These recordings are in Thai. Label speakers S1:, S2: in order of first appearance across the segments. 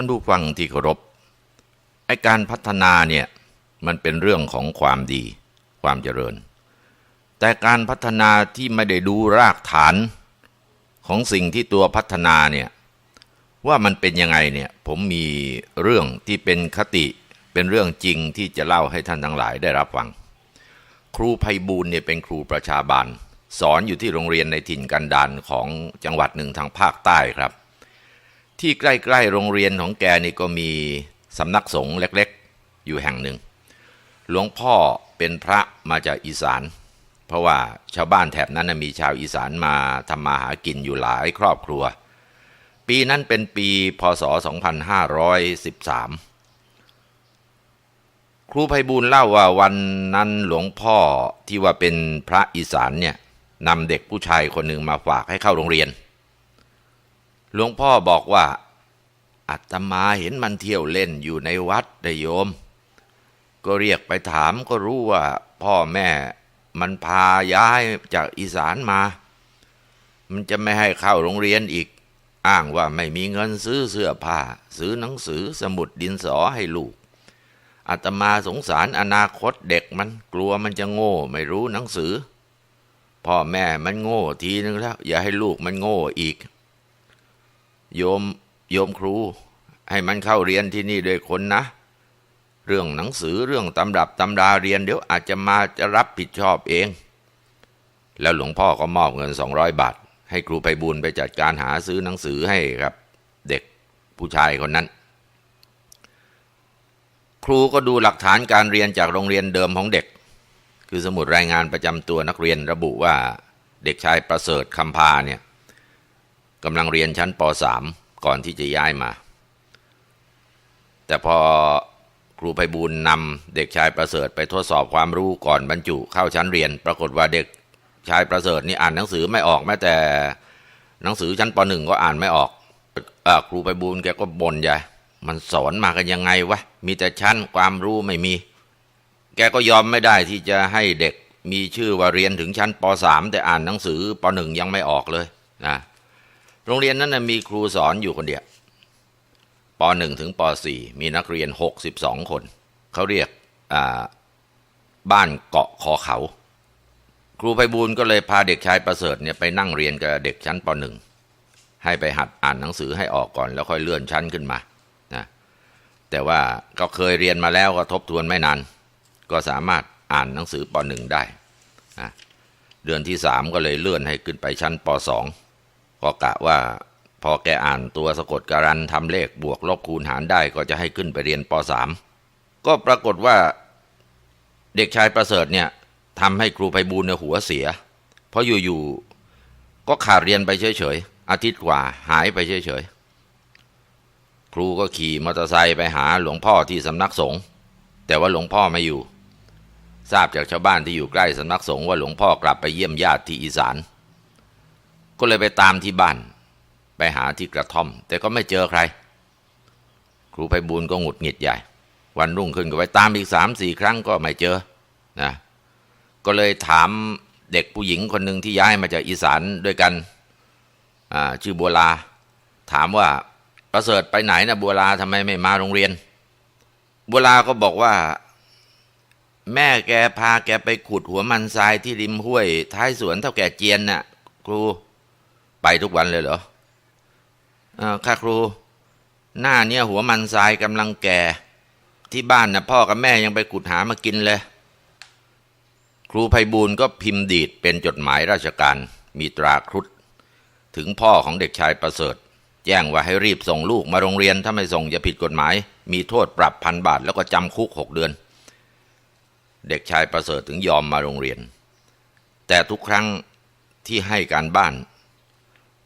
S1: ท่านผู้ฟังที่เคารพไอการพัฒนาเนี่ยมันเป็นเรื่องของความดี ความเจริญ แต่การพัฒนาที่ไม่ได้ดูรากฐานของสิ่งที่ตัวพัฒนาเนี่ยว่ามันเป็นยังไงเนี่ยผมมีเรื่องที่เป็นคติเป็นเรื่องจริงที่จะเล่าให้ท่านทั้งหลายได้รับฟัง ครูไพบูลเนี่ยเป็นครูประชาบาล สอนอยู่ที่โรงเรียนในถิ่นกันดารของจังหวัดหนึ่งทางภาคใต้ครับ ที่ใกล้ๆโรงเรียนของแกนี่ก็มีสำนักสงฆ์เล็กๆ อยู่แห่งหนึ่ง หลวงพ่อเป็นพระมาจากอีสาน เพราะว่าชาวบ้านแถบนั้นมีชาวอีสานมาทำมาหากินอยู่หลายครอบครัว ปีนั้นเป็นปีพศ 2513 ครูไพบูลย์เล่าว่าวันนั้นหลวงพ่อที่ว่าเป็นพระอีสานเนี่ยนำเด็กผู้ชายคนหนึ่งมาฝากให้เข้าโรงเรียน หลวงพ่อบอกว่าอาตมาเห็นมันเที่ยวเล่นอยู่ในวัดได้โยม ก็เรียกไปถามก็รู้ว่า พ่อแม่มันพาย้ายจากอีสานมา มันจะไม่ให้เข้าโรงเรียนอีก อ้างว่าไม่มีเงินซื้อเสื้อผ้า ซื้อหนังสือสมุดดินสอให้ลูกอาตมาสงสารอนาคตเด็กมันกลัวมันจะโง่ไม่รู้หนังสือ พ่อแม่มันโง่ทีนึงแล้ว อย่าให้ลูกมันโง่อีก โยมโยมครู ให้มันเข้าเรียนที่นี่ด้วยคนนะ เรื่องหนังสือเรื่องตำรับตำราเรียนเดี๋ยวอาจจะมาจะรับผิดชอบเอง แล้วหลวงพ่อก็มอบเงิน 200 บาท ให้ครูไปบุญไปจัดการหาซื้อหนังสือให้ครับ เด็กผู้ชายคนนั้น ครูก็ดูหลักฐานการเรียนจากโรงเรียนเดิมของเด็ก คือสมุดรายงานประจำตัวนักเรียนระบุว่าเด็กชายประเสริฐคำพาเนี่ย กำลังเรียนชั้นป .3 ก่อนที่จะย้ายมา แต่พอครูไพบูลนำเด็กชายประเสริฐไปทดสอบความรู้ก่อนบรรจุเข้าชั้นเรียน ปรากฏว่าเด็กชายประเสริฐนี่อ่านหนังสือไม่ออกแม้แต่หนังสือชั้นป .1 ก็อ่านไม่ออกอครูไพบูลแกก็บ่นใหญ่มันสอนมากันยังไงวะมีแต่ชั้นความรู้ไม่มี แกก็ยอมไม่ได้ที่จะให้เด็กมีชื่อว่าเรียนถึงชั้นป .3 แต่อ่านหนังสือป .1 ยังไม่ออกเลยนะ โรงเรียนนั้นมีครูสอนอยู่คนเดียวป .1 ถึงป .4 มีนักเรียน 62 คน เขาเรียกบ้านเกาะคอเขา ครูไพบูลก็เลยพาเด็กชายประเสริฐเนี่ยไปนั่งเรียนกับเด็กชั้นป .1 ให้ไปหัดอ่านหนังสือให้ออกก่อนแล้วค่อยเลื่อนชั้นขึ้นมานะแต่ว่าก็เคยเรียนมาแล้วก็ทบทวนไม่นาน ก็สามารถอ่านหนังสือป .1 ได้นะเดือนที่สามก็เลยเลื่อนให้ขึ้นไปชั้นป .2 ก็กะว่าพอแกอ่านตัวสะกดการันทำเลขบวกลบคูณหารได้ก็จะให้ขึ้นไปเรียนป .3 ก็ปรากฏว่าเด็กชายประเสริฐเนี่ยทำให้ครูไพบูลย์ในหัวเสีย เพราะอยู่ๆก็ขาดเรียนไปเฉยๆ อาทิตย์กว่าหายไปเฉยๆ ครูก็ขี่มอเตอร์ไซค์ไปหาหลวงพ่อที่สำนักสงฆ์แต่ว่าหลวงพ่อไม่อยู่ ทราบจากชาวบ้านที่อยู่ใกล้สำนักสงฆ์ว่าหลวงพ่อกลับไปเยี่ยมญาติที่อีสาน ก็เลยไปตามที่บ้าน ไปหาที่กระท่อม แต่ก็ไม่เจอใคร ครูไพบูลก็หงุดหงิดใหญ่ วันรุ่งขึ้นก็ไปตามอีกสามสี่ครั้งก็ไม่เจอนะก็เลยถามเด็กผู้หญิงคนหนึ่งที่ย้ายมาจากอีสานด้วยกันชื่อบัวลา ถามว่าประเสริฐไปไหนนะบัวลาทำไมไม่มาโรงเรียน บัวลาก็บอกว่า แม่แกพาแกไปขุดหัวมันทรายที่ริมห้วย ท้ายสวนเท่าแก่เจียนน่ะครู ไปทุกวันเลยเหรอค่ะครู หน้าเนี่ยหัวมันทรายกำลังแก่ ที่บ้านนะพ่อกับแม่ยังไปขุดหามากินเลย ครูไพบูลย์ก็พิมพ์ดีดเป็นจดหมายราชการ มีตราครุฑถึงพ่อของเด็กชายประเสริฐ แจ้งว่าให้รีบส่งลูกมาโรงเรียน ถ้าไม่ส่งจะผิดกฎหมาย มีโทษปรับพันบาท แล้วก็จำคุกหกเดือน เด็กชายประเสริฐถึงยอมมาโรงเรียน แต่ทุกครั้งที่ให้การบ้าน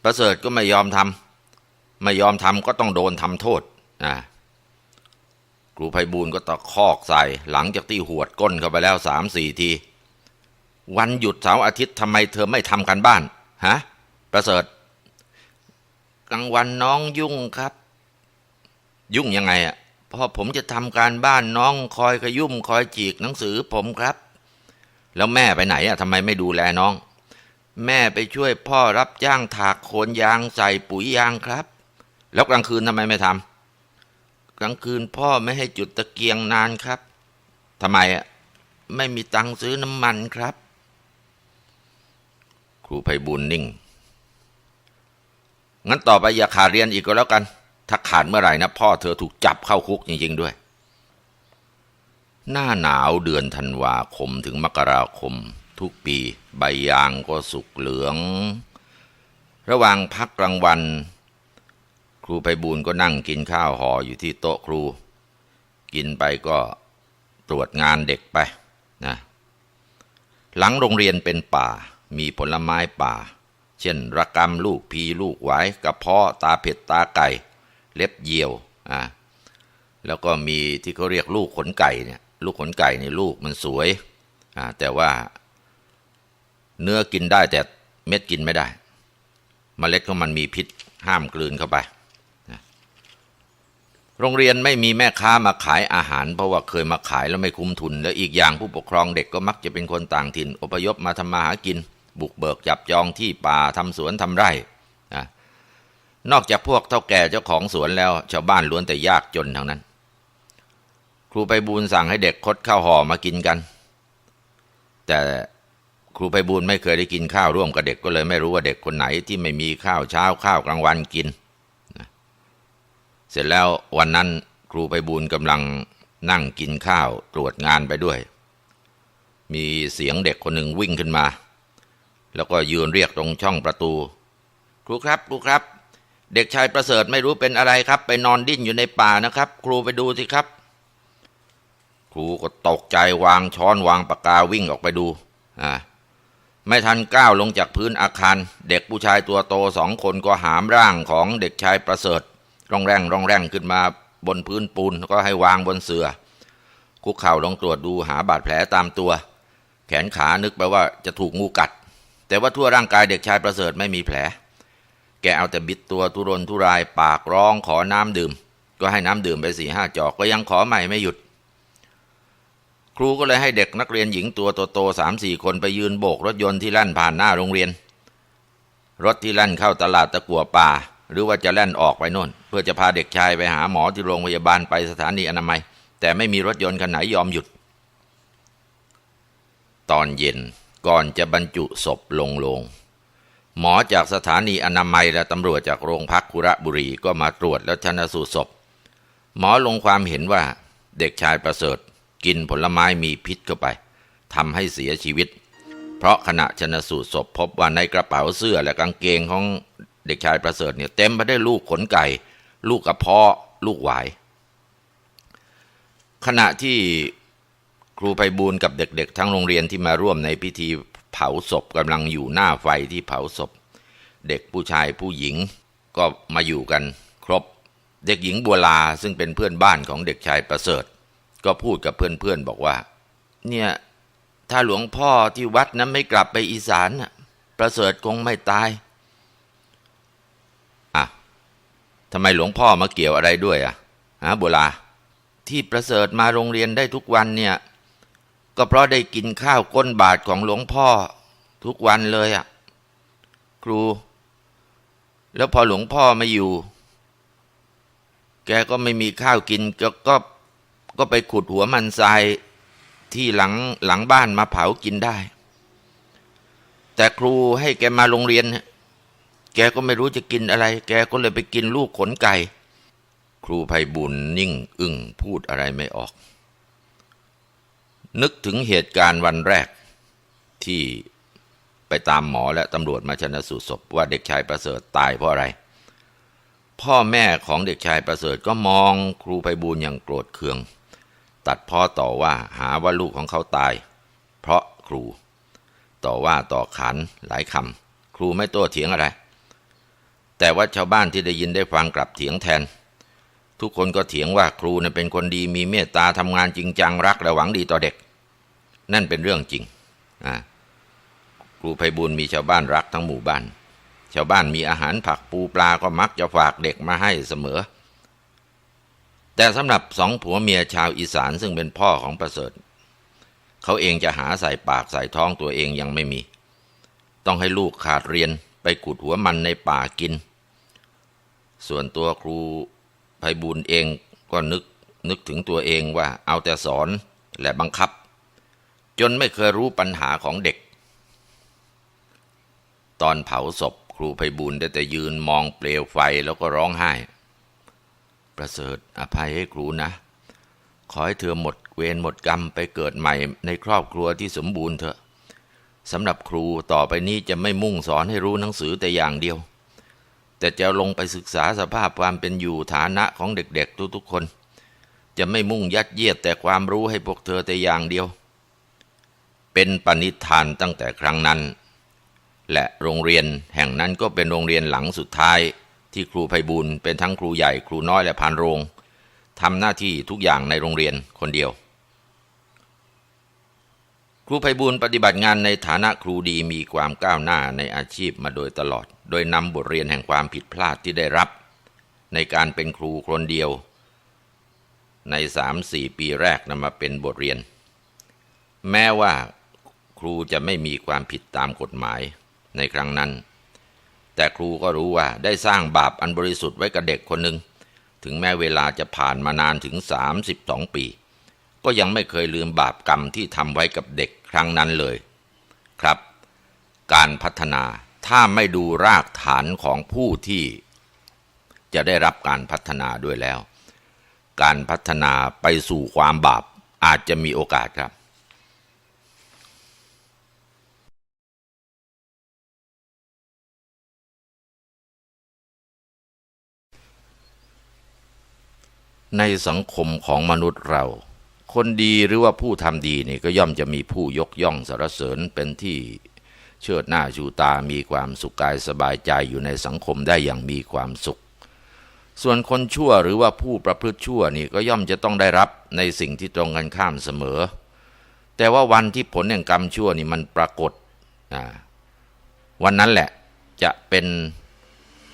S1: ประเสริฐก็ไม่ยอมทำไม่ยอมทำก็ต้องโดนทำโทษนะครูไพบูลก็ตะคอกใส่หลังจากที่หวดก้นเข้าไปแล้วสามสี่ที วันหยุดเสาร์อาทิตย์ทำไมเธอไม่ทำกันบ้านฮะประเสริฐกลางวันน้องยุ่งครับ ยุ่งยังไงอะพอผมจะทำการบ้านน้องคอยขยุ่มคอยจีกหนังสือผมครับ แล้วแม่ไปไหนอะทำไมไม่ดูแลน้อง แม่ไปช่วยพ่อรับจ้างถากโคนยางใส่ปุ๋ยยางครับ แล้วกลางคืนทำไมไม่ทำกลางคืนพ่อไม่ให้จุดตะเกียงนานครับทำไมอะไม่มีตังค์ซื้อน้ำมันครับ ครูไพบุญนิ่ง งั้นต่อไปอย่าขาดเรียนอีกก็แล้วกัน ถ้าขาดเมื่อไหร่นะพ่อเธอถูกจับเข้าคุกจริง ๆ ด้วย หน้าหนาวเดือนธันวาคมถึงมกราคม ทุกปี ใบยางก็สุกเหลือง ระหว่างพักกลางวัน ครูไพบูลก็นั่งกินข้าวห่ออยู่ที่โต๊ะครู กินไปก็ตรวจงานเด็กไปนะหลังโรงเรียนเป็นป่า มีผลไม้ป่า เช่น ระกำลูกพีลูกหวายกระเพาะตาเผ็ดตาไก่ เล็บเยี่ยวอ่าแล้วก็มีที่เขาเรียกลูกขนไก่เนี่ย ลูกขนไก่เนี่ยลูกมันสวยอ่าแต่ว่า เนื้อกินได้แต่เม็ดกินไม่ได้เมล็ดของมันมีพิษห้ามกลืนเข้าไป โรงเรียนไม่มีแม่ค้ามาขายอาหาร เพราะว่าเคยมาขายแล้วไม่คุ้มทุน แล้วอีกอย่างผู้ปกครองเด็กก็มักจะเป็นคนต่างถิ่น อพยพมาทำมาหากิน บุกเบิกจับจองที่ป่าทำสวนทำไร่ นอกจากพวกเท่าแก่เจ้าของสวนแล้ว ชาวบ้านล้วนแต่ยากจนทั้งนั้น ครูไปบูลย์สั่งให้เด็กคดข้าวห่อมากินกัน แต่ ครูไปบูลไม่เคยได้กินข้าวร่วมกับเด็กก็เลยไม่รู้ว่าเด็กคนไหนที่ไม่มีข้าวเช้าข้าวกลางวันกินนะเสร็จแล้ววันนั้นครูไปบูลกำลังนั่งกินข้าวตรวจงานไปด้วย มีเสียงเด็กคนหนึ่งวิ่งขึ้นมา แล้วก็ยืนเรียกตรงช่องประตู ครูครับ ครูครับ เด็กชายประเสริฐไม่รู้เป็นอะไรครับ ไปนอนดิ้นอยู่ในป่านะครับ ครูไปดูสิครับ ครูก็ตกใจวางช้อนวางปากกาวิ่งออกไปดูอ่า ไม่ทันก้าวลงจากพื้นอาคาร เด็กผู้ชายตัวโตสองคนก็หามร่างของเด็กชายประเสริฐร่องแรงร่องแรงขึ้นมาบนพื้นปูนแล้วก็ให้วางบนเสือ่อคุกเข่าลองตรวจดูหาบาดแผลตามตัว แขนขานึกไปว่าจะถูกงูกัด แต่ว่าทั่วร่างกายเด็กชายประเสริฐไม่มีแผล แกเอาแต่บิดตัวทุรนทุรายปากร้องขอน้ำดื่ม ก็ให้น้ำดื่มไปสี่ห้าจอกก็ยังขอใหม่ไม่หยุด ครูก็เลยให้เด็กนักเรียนหญิงตัวโตๆสามสี่คนไปยืนโบกรถยนต์ที่แล่นผ่านหน้าโรงเรียน รถที่แล่นเข้าตลาดตะกัวป่า หรือว่าจะแล่นออกไปโน่น เพื่อจะพาเด็กชายไปหาหมอที่โรงพยาบาลไปสถานีอนามัย แต่ไม่มีรถยนต์คันไหนยอมหยุด ตอนเย็นก่อนจะบรรจุศพลงโลงหมอจากสถานีอนามัยและตำรวจจากโรงพักคุระบุรีก็มาตรวจแล้วชันสูตรศพ หมอลงความเห็นว่าเด็กชายประเสริฐ กินผลไม้มีพิษเข้าไปทำให้เสียชีวิต เพราะขณะชนสูตรศพพบว่าในกระเป๋าเสื้อและกางเกงของเด็กชายประเสริฐเนี่ยเต็มไปด้วยลูกขนไก่ ลูกกระเพาะลูกหวาย ขณะที่ครูไพบูลกับเด็กๆ ทั้งโรงเรียนที่มาร่วมในพิธีเผาศพกำลังอยู่หน้าไฟที่เผาศพ เด็กผู้ชายผู้หญิงก็มาอยู่กันครบ เด็กหญิงบัวลาซึ่งเป็นเพื่อนบ้านของเด็กชายประเสริฐ ก็พูดกับเพื่อนๆบอกว่า เนี่ย ถ้าหลวงพ่อที่วัดนั้นไม่กลับไปอีสานประเสริฐคงไม่ตายอะทำไมหลวงพ่อมาเกี่ยวอะไรด้วยอะฮะบัวลาที่ประเสริฐมาโรงเรียนได้ทุกวันเนี่ย ก็เพราะได้กินข้าวก้นบาทของหลวงพ่อทุกวันเลยอะครู แล้วพอหลวงพ่อไม่อยู่ แกก็ไม่มีข้าวกินก็ ก็ไปขุดหัวมันทรายที่หลังหลังบ้านมาเผากินได้ แต่ครูให้แกมาโรงเรียน แกก็ไม่รู้จะกินอะไร แกก็เลยไปกินลูกขนไก่ ครูไพบุญนิ่งอึ้งพูดอะไรไม่ออก นึกถึงเหตุการณ์วันแรกที่ไปตามหมอและตำรวจมาชนะสูตรศพว่าเด็กชายประเสริฐตายเพราะอะไร พ่อแม่ของเด็กชายประเสริฐก็มองครูไพบูลอย่างโกรธเคือง ตัดพ่อต่อว่าหาว่าลูกของเขาตาย เพราะครู ต่อว่าต่อขานหลายคำครูไม่โต้เถียงอะไร แต่ว่าชาวบ้านที่ได้ยินได้ฟังกลับเถียงแทน ทุกคนก็เถียงว่าครูเนี่ยเป็นคนดีมีเมตตาทำงานจริงจังรักและหวังดีต่อเด็ก นั่นเป็นเรื่องจริงอ่าครูไพบุญมีชาวบ้านรักทั้งหมู่บ้าน ชาวบ้านมีอาหารผักปูปลาก็มักจะฝากเด็กมาให้เสมอ แต่สำหรับสองผัวเมียชาวอีสานซึ่งเป็นพ่อของประเสริฐ เขาเองจะหาใส่ปากใส่ท้องตัวเองยังไม่มี ต้องให้ลูกขาดเรียนไปขุดหัวมันในป่ากิน ส่วนตัวครูไพบูลย์เองก็นึกนึกถึงตัวเองว่าเอาแต่สอนและบังคับ จนไม่เคยรู้ปัญหาของเด็ก ตอนเผาศพครูไพบุญได้แต่ยืนมองเปลวไฟแล้วก็ร้องไห้ ประเสริฐอภัยให้ครูนะ ขอให้เธอหมดเวรหมดกรรมไปเกิดใหม่ในครอบครัวที่สมบูรณ์เถอะสำหรับครูต่อไปนี้จะไม่มุ่งสอนให้รู้หนังสือแต่อย่างเดียว แต่จะลงไปศึกษาสภาพความเป็นอยู่ฐานะของเด็กๆทุกๆคน จะไม่มุ่งยัดเยียดแต่ความรู้ให้พวกเธอแต่อย่างเดียว เป็นปณิธานตั้งแต่ครั้งนั้น และโรงเรียนแห่งนั้นก็เป็นโรงเรียนหลังสุดท้าย ที่ครูไพบูลเป็นทั้งครูใหญ่ครูน้อยและพานโรงทำหน้าที่ทุกอย่างในโรงเรียนคนเดียว ครูไพบูลปฏิบัติงานในฐานะครูดีมีความก้าวหน้าในอาชีพมาโดยตลอด โดยนำบทเรียนแห่งความผิดพลาดที่ได้รับ ในการเป็นครูคนเดียว ในสามสี่ปีแรกนำมาเป็นบทเรียน แม้ว่าครูจะไม่มีความผิดตามกฎหมายในครั้งนั้น แต่ครูก็รู้ว่าได้สร้างบาปอันบริสุทธิ์ไว้กับเด็กคนหนึ่ง ถึงแม้เวลาจะผ่านมานานถึง 32 ปี ก็ยังไม่เคยลืมบาปกรรมที่ทำไว้กับเด็กครั้งนั้นเลย ครับ การพัฒนาถ้าไม่ดูรากฐานของผู้ที่จะได้รับการพัฒนาด้วยแล้ว การพัฒนาไปสู่ความบาปอาจจะมีโอกาสครับ ในสังคมของมนุษย์เรา คนดีหรือว่าผู้ทำดีนี่ก็ย่อมจะมีผู้ยกย่องสรรเสริญเป็นที่เชิดหน้าชูตา มีความสุขกายสบายใจอยู่ในสังคมได้อย่างมีความสุข ส่วนคนชั่วหรือว่าผู้ประพฤติชั่วนี่ก็ย่อมจะต้องได้รับในสิ่งที่ตรงกันข้ามเสมอ แต่ว่าวันที่ผลแห่งกรรมชั่วนี่มันปรากฏวันนั้นแหละจะเป็น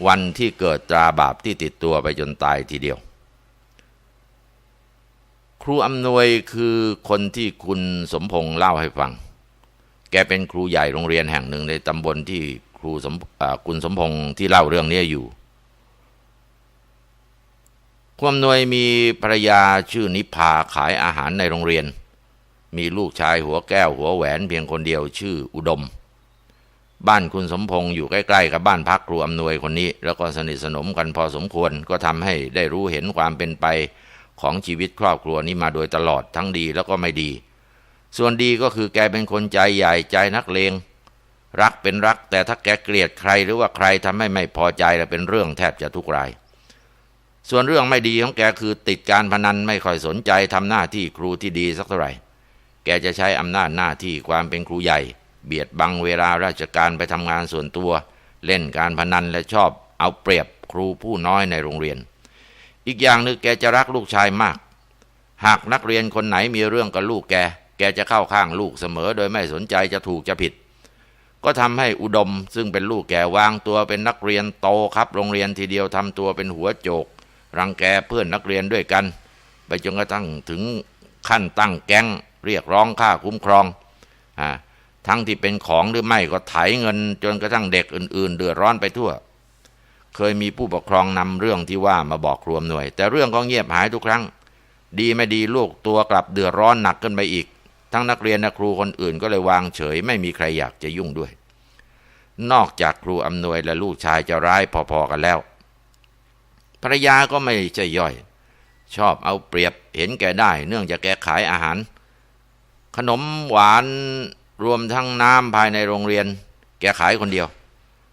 S1: วันที่เกิดตราบาปที่ติดตัวไปจนตายทีเดียว ครูอำนวยคือคนที่คุณสมพงษ์เล่าให้ฟัง แกเป็นครูใหญ่โรงเรียนแห่งหนึ่งในตำบลที่ครูสมคุณสมพงษ์ที่เล่าเรื่องนี้อยู่ครูอำนวยมีภรรยาชื่อนิพาขายอาหารในโรงเรียน มีลูกชายหัวแก้วหัวแหวนเพียงคนเดียวชื่ออุดม บ้านคุณสมพงษ์อยู่ใกล้ๆกับบ้านพักครูอำนวยคนนี้ แล้วก็สนิทสนมกันพอสมควรก็ทำให้ได้รู้เห็นความเป็นไป ของชีวิตครอบครัวนี้มาโดยตลอดทั้งดีแล้วก็ไม่ดี ส่วนดีก็คือแกเป็นคนใจใหญ่ใจนักเลงรักเป็นรัก แต่ถ้าแกเกลียดใครหรือว่าใครทำให้ไม่พอใจแล้วเป็นเรื่องแทบจะทุกราย ส่วนเรื่องไม่ดีของแกคือติดการพนันไม่ค่อยสนใจทำหน้าที่ครูที่ดีสักเท่าไหร่ แกจะใช้อำนาจหน้าที่ความเป็นครูใหญ่ เบียดบังเวลาราชการไปทำงานส่วนตัว เล่นการพนันและชอบเอาเปรียบครูผู้น้อยในโรงเรียน อีกอย่างหนึ่งแกจะรักลูกชายมาก หากนักเรียนคนไหนมีเรื่องกับลูกแก แกจะเข้าข้างลูกเสมอ โดยไม่สนใจจะถูกจะผิด ก็ทำให้อุดมซึ่งเป็นลูกแกวางตัวเป็นนักเรียนโตครับ โรงเรียนทีเดียวทำตัวเป็นหัวโจก รังแกเพื่อนนักเรียนด้วยกัน ไปจนกระทั่งถึงขั้นตั้งแก๊งเรียกร้องค่าคุ้มครองอ่าทั้งที่เป็นของหรือไม่ก็ไถเงินจนกระทั่งเด็กอื่น ๆ เดือดร้อนไปทั่ว เคยมีผู้ปกครองนำเรื่องที่ว่ามาบอกรวมหน่วย แต่เรื่องก็เงียบหายทุกครั้ง ดีไม่ดีลูกตัวกลับเดือดร้อนหนักขึ้นไปอีก ทั้งนักเรียนและครูคนอื่นก็เลยวางเฉย ไม่มีใครอยากจะยุ่งด้วย นอกจากครูอำนวยและลูกชายจะร้ายพอๆกันแล้วภรรยาก็ไม่ใช่ย่อย ชอบเอาเปรียบเห็นแก่ได้ เนื่องจากแกขายอาหาร ขนมหวานรวมทั้งน้ำภายในโรงเรียน แกขายคนเดียว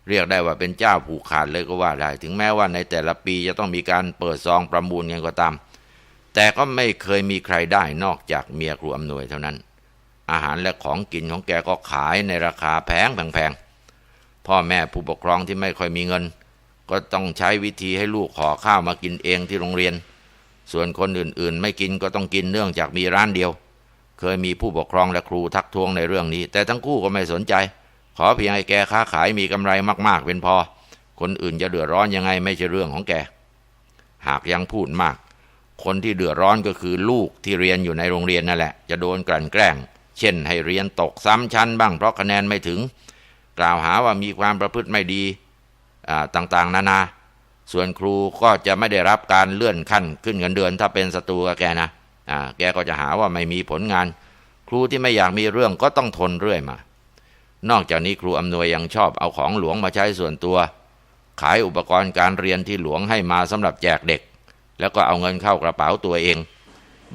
S1: เรียกได้ว่าเป็นเจ้าผูกขาดเลยก็ว่าได้ ถึงแม้ว่าในแต่ละปีจะต้องมีการเปิดซองประมูลกันก็ตาม แต่ก็ไม่เคยมีใครได้นอกจากเมียครูอำนวยเท่านั้น อาหารและของกินของแกก็ขายในราคาแพงแพงพ่อแม่ผู้ปกครองที่ไม่ค่อยมีเงิน ก็ต้องใช้วิธีให้ลูกขอข้าวมากินเองที่โรงเรียน ส่วนคนอื่นๆ ไม่กินก็ต้องกินเนื่องจากมีร้านเดียว เคยมีผู้ปกครองและครูทักท้วงในเรื่องนี้ แต่ทั้งคู่ก็ไม่สนใจ ขอเพียงให้แกค้าขายมีกำไรมาก ๆ เป็นพอ คนอื่นจะเดือดร้อนยังไงไม่ใช่เรื่องของแก หากยังพูดมาก คนที่เดือดร้อนก็คือลูกที่เรียนอยู่ในโรงเรียนนั่นแหละ จะโดนกลั่นแกล้ง เช่น ให้เรียนตกซ้ำชั้นบ้างเพราะคะแนนไม่ถึง กล่าวหาว่ามีความประพฤติไม่ดีต่างๆ นานา ส่วนครูก็จะไม่ได้รับการเลื่อนขั้นขึ้นเงินเดือน ถ้าเป็นศัตรูกับแกนะแกก็จะหาว่าไม่มีผลงาน ครูที่ไม่อยากมีเรื่องก็ต้องทนเรื่อยมา นอกจากนี้ครูอำนวยยังชอบเอาของหลวงมาใช้ส่วนตัว ขายอุปกรณ์การเรียนที่หลวงให้มาสำหรับแจกเด็ก แล้วก็เอาเงินเข้ากระเป๋าตัวเอง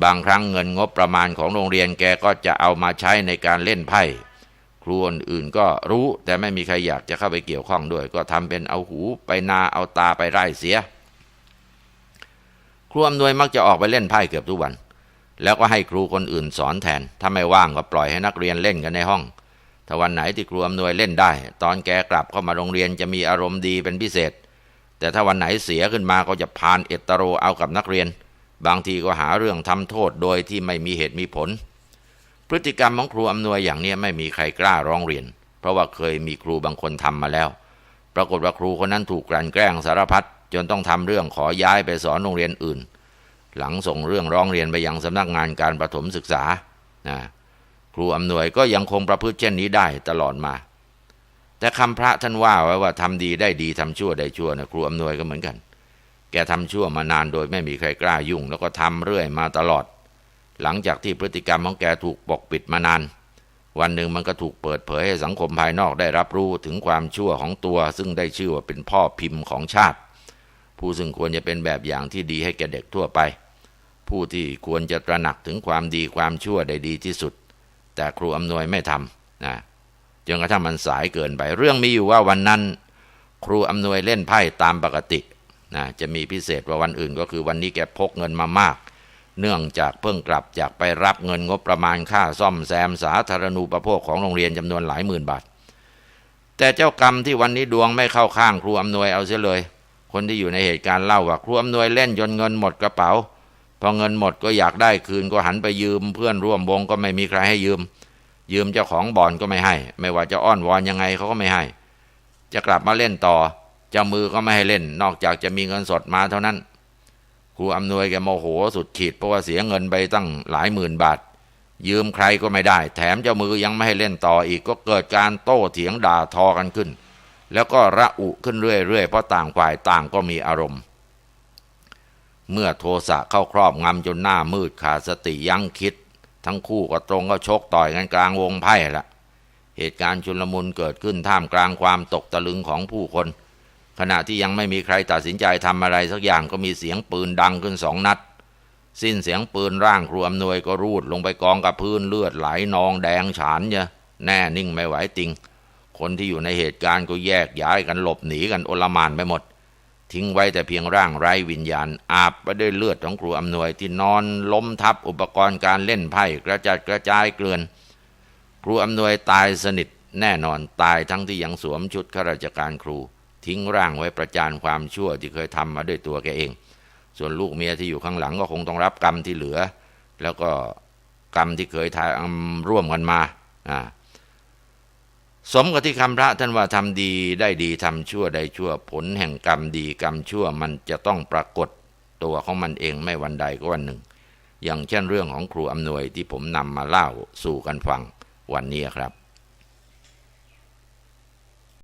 S1: บางครั้งเงินงบประมาณของโรงเรียนแกก็จะเอามาใช้ในการเล่นไพ่ครูอื่นก็รู้แต่ไม่มีใครอยากจะเข้าไปเกี่ยวข้องด้วย ก็ทำเป็นเอาหูไปนาเอาตาไปไร่เสีย ครูอำนวยมักจะออกไปเล่นไพ่เกือบทุกวัน แล้วก็ให้ครูคนอื่นสอนแทน ถ้าไม่ว่างก็ปล่อยให้นักเรียนเล่นกันในห้อง ถ้าวันไหนที่ครูอำนวยเล่นได้ ตอนแกกลับเข้ามาโรงเรียนจะมีอารมณ์ดีเป็นพิเศษ แต่ถ้าวันไหนเสียขึ้นมาก็จะพานเอตโรเอากับนักเรียน บางทีก็หาเรื่องทำโทษโดยที่ไม่มีเหตุมีผล พฤติกรรมของครูอำนวยอย่างนี้ไม่มีใครกล้าร้องเรียน เพราะว่าเคยมีครูบางคนทำมาแล้ว ปรากฏว่าครูคนนั้นถูกกลั่นแกล้งสารพัดจนต้องทำเรื่องขอย้ายไปสอนโรงเรียนอื่น หลังส่งเรื่องร้องเรียนไปยังสำนักงานการประถมศึกษานะ รูอำนวยก็ยังคงประพฤติเช่นนี้ได้ตลอดมา แต่คำพระท่านว่าไว้ว่าทำดีได้ดีทำชั่วได้ชั่วนะครูอำนวยก็เหมือนกัน แกทำชั่วมานานโดยไม่มีใครกล้ายุ่ง แล้วก็ทำเรื่อยมาตลอด หลังจากที่พฤติกรรมของแกถูกปกปิดมานาน วันหนึ่งมันก็ถูกเปิดเผยให้สังคมภายนอกได้รับรู้ถึงความชั่วของตัว ซึ่งได้ชื่อว่าเป็นพ่อพิมพ์ของชาติ ผู้ซึ่งควรจะเป็นแบบอย่างที่ดีให้แก่เด็กทั่วไป ผู้ที่ควรจะตระหนักถึงความดีความชั่วได้ดีที่สุด แต่ครูอำนวยไม่ทำนะจนกระทั่งมันสายเกินไป เรื่องมีอยู่ว่าวันนั้น ครูอำนวยเล่นไพ่ตามปกตินะจะมีพิเศษกว่าวันอื่น ก็คือวันนี้แกพกเงินมามาก เนื่องจากเพิ่งกลับจากไปรับเงินงบประมาณค่าซ่อมแซมสาธารณูปโภคของโรงเรียนจำนวนหลายหมื่นบาทแต่เจ้ากรรมที่วันนี้ดวงไม่เข้าข้างครูอำนวยเอาเสียเลย คนที่อยู่ในเหตุการณ์เล่าว่าครูอำนวยเล่นจนเงินหมดกระเป๋า พอเงินหมดก็อยากได้คืนก็หันไปยืม เพื่อนร่วมวงก็ไม่มีใครให้ยืม ยืมเจ้าของบ่อนก็ไม่ให้ ไม่ว่าจะอ้อนวอนยังไงเขาก็ไม่ให้ จะกลับมาเล่นต่อเจ้ามือก็ไม่ให้เล่น นอกจากจะมีเงินสดมาเท่านั้นครูอำนวยแกโมโหสุดขีดเพราะว่าเสียเงินไปตั้งหลายหมื่นบาท ยืมใครก็ไม่ได้ แถมเจ้ามือยังไม่ให้เล่นต่ออีกก็เกิดการโต้เถียงด่าทอกันขึ้น แล้วก็ระอุขึ้นเรื่อยๆเพราะต่างฝ่ายต่างก็มีอารมณ์ เมื่อโทสะเข้าครอบงำจนหน้ามืดขาดสติยั้งคิด ทั้งคู่ก็ตรงก็ชกต่อยกันกลางวงไพ่ละเหตุการณ์ชุลมุนเกิดขึ้นท่ามกลางความตกตะลึงของผู้คน ขณะที่ยังไม่มีใครตัดสินใจทำอะไรสักอย่างก็มีเสียงปืนดังขึ้นสองนัด สิ้นเสียงปืนร่างครูอำนวยก็รูดลงไปกองกับพื้นเลือดไหลนองแดงฉานเนี่ยแน่นิ่งไม่ไหวติง คนที่อยู่ในเหตุการณ์ก็แยกย้ายกันหลบหนีกันโอลมานไปหมด ทิ้งไว้แต่เพียงร่างไร้วิญญาณ อาบไปด้วยเลือดของครูอำนวยที่นอนล้มทับอุปกรณ์การเล่นไพ่กระจัดกระจายเกลื่อน ครูอำนวยตายสนิทแน่นอนตายทั้งที่ยังสวมชุดข้าราชการครู ทิ้งร่างไว้ประจานความชั่วที่เคยทำมาด้วยตัวแกเอง ส่วนลูกเมียที่อยู่ข้างหลังก็คงต้องรับกรรมที่เหลือ แล้วก็กรรมที่เคยทำร่วมกันมาอ่า สมกับที่คำพระท่านว่าทำดีได้ดีทำชั่วได้ชั่วผลแห่งกรรมดีกรรมชั่วมันจะต้องปรากฏตัวของมันเองไม่วันใดก็วันหนึ่ง อย่างเช่นเรื่องของครูอำนวยที่ผมนำมาเล่าสู่กันฟังวันนี้ครับ